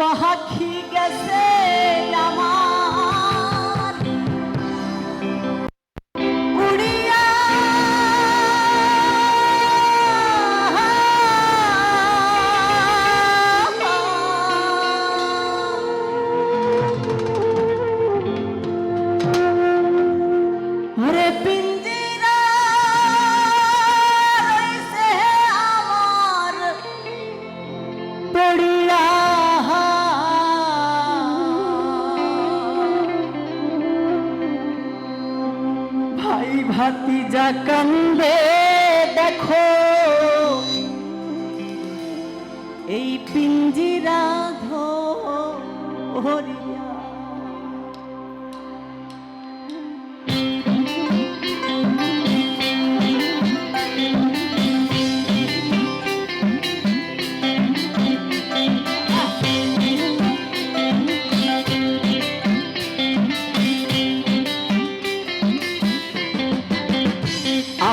পাখি গেছে আমার ভাতিজা কান্দে দেখো। এই পিঞ্জিরা ধরিয়া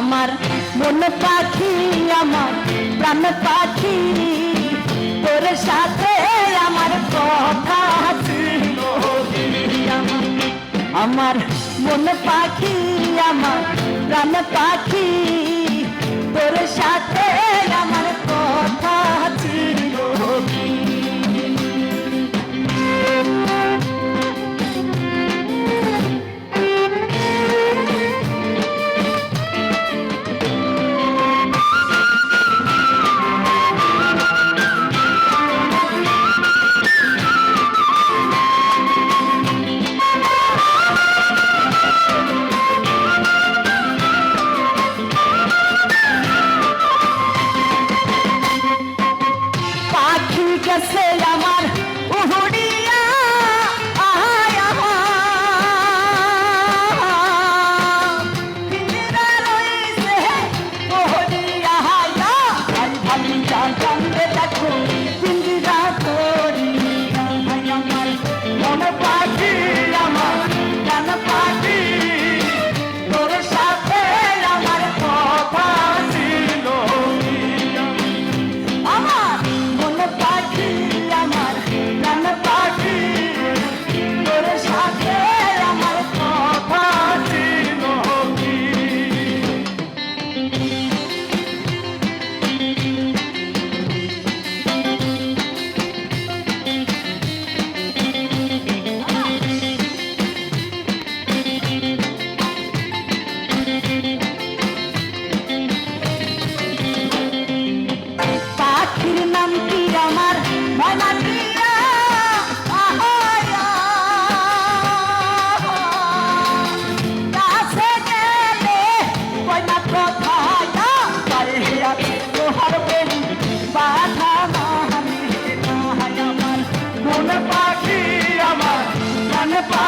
আমার মন পাখি, আমার প্রাণ পাখি। তোর সাথে আমার কথা আমার মন পাখি, আমার প্রাণ পাখি। তোর সাথে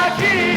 aqui.